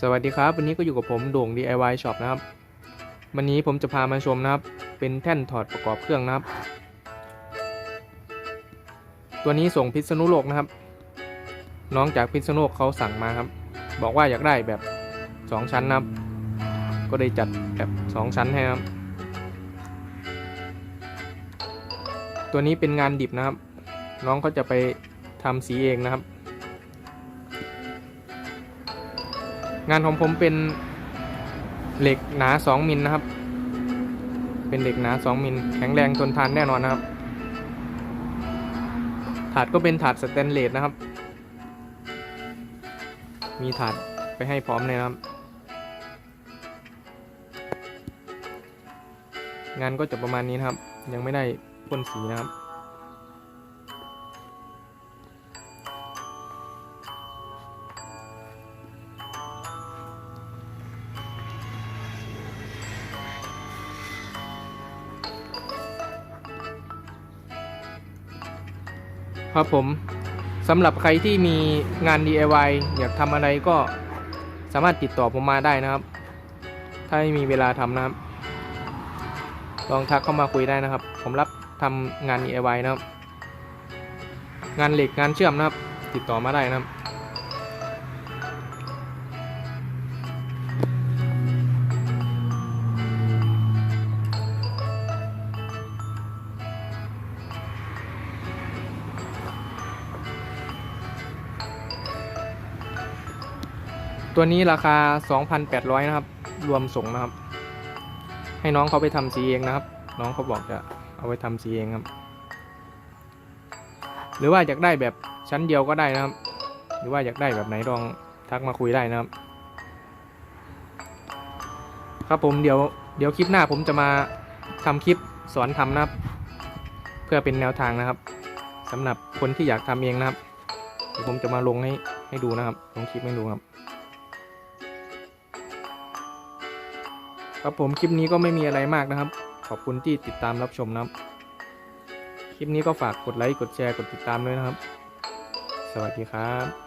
สวัสดีครับ วันนี้ก็อยู่กับผมโด่ง DIY Shop นะครับ วันนี้ผมจะพามาชมนะครับ เป็นแท่นถอดประกอบเครื่องนะครับ ตัวนี้ส่งพิษณุโลกนะครับ น้องจากพิษณุโลกเขาสั่งมาครับ บอกว่าอยากได้แบบ 2 ชั้นนะครับ ก็เลยจัดแบบ 2 ชั้นให้ครับ ตัวนี้เป็นงานดิบนะครับ น้องเขาจะไปทำสีเองนะครับ งานของผมเป็นเหล็กหนา 2มิลนะครับ เป็นเหล็กหนา 2มิลแข็งแรงทนทานแน่นอนนะครับ ถาดก็เป็นถาดสแตนเลสนะครับ มีถาดไปให้พร้อมเลยนะครับ งานก็จะประมาณนี้นะครับ ยังไม่ได้พ่นสีนะครับ ครับผมสำหรับใครที่มีงาน DIY อยากทำอะไรก็สามารถติดต่อผมมาได้นะครับ ถ้าไม่มีเวลาทำนะครับ ลองทักเข้ามาคุยได้นะครับ ผมรับทำงาน DIY นะครับ งานเหล็กงานเชื่อมนะครับ ติดต่อมาได้นะครับ ตัวนี้ราคา 2,800 นะครับ รวมส่งนะครับ ให้น้องเขาไปทำสีเองนะครับ น้องเขาบอกจะเอาไปทำสีเองครับ หรือว่าอยากได้แบบชั้นเดียวก็ได้นะครับ หรือว่าอยากได้แบบไหนลองทักมาคุยได้นะครับ ครับผมเดี๋ยวเดี๋ยวคลิปหน้าผมจะมาทำคลิปสอนทำนะครับ เพื่อเป็นแนวทางนะครับสำหรับคนที่อยากทำเองนะครับเดี๋ยวผมจะมาลงให้ให้ดูนะครับลงคลิปให้ดูครับ ครับผมคลิปนี้ก็ไม่มีอะไรมากนะครับ ขอบคุณที่ติดตามรับชมนะครับ คลิปนี้ก็ฝากกดไลค์กดแชร์กดติดตามด้วยนะครับ สวัสดีครับ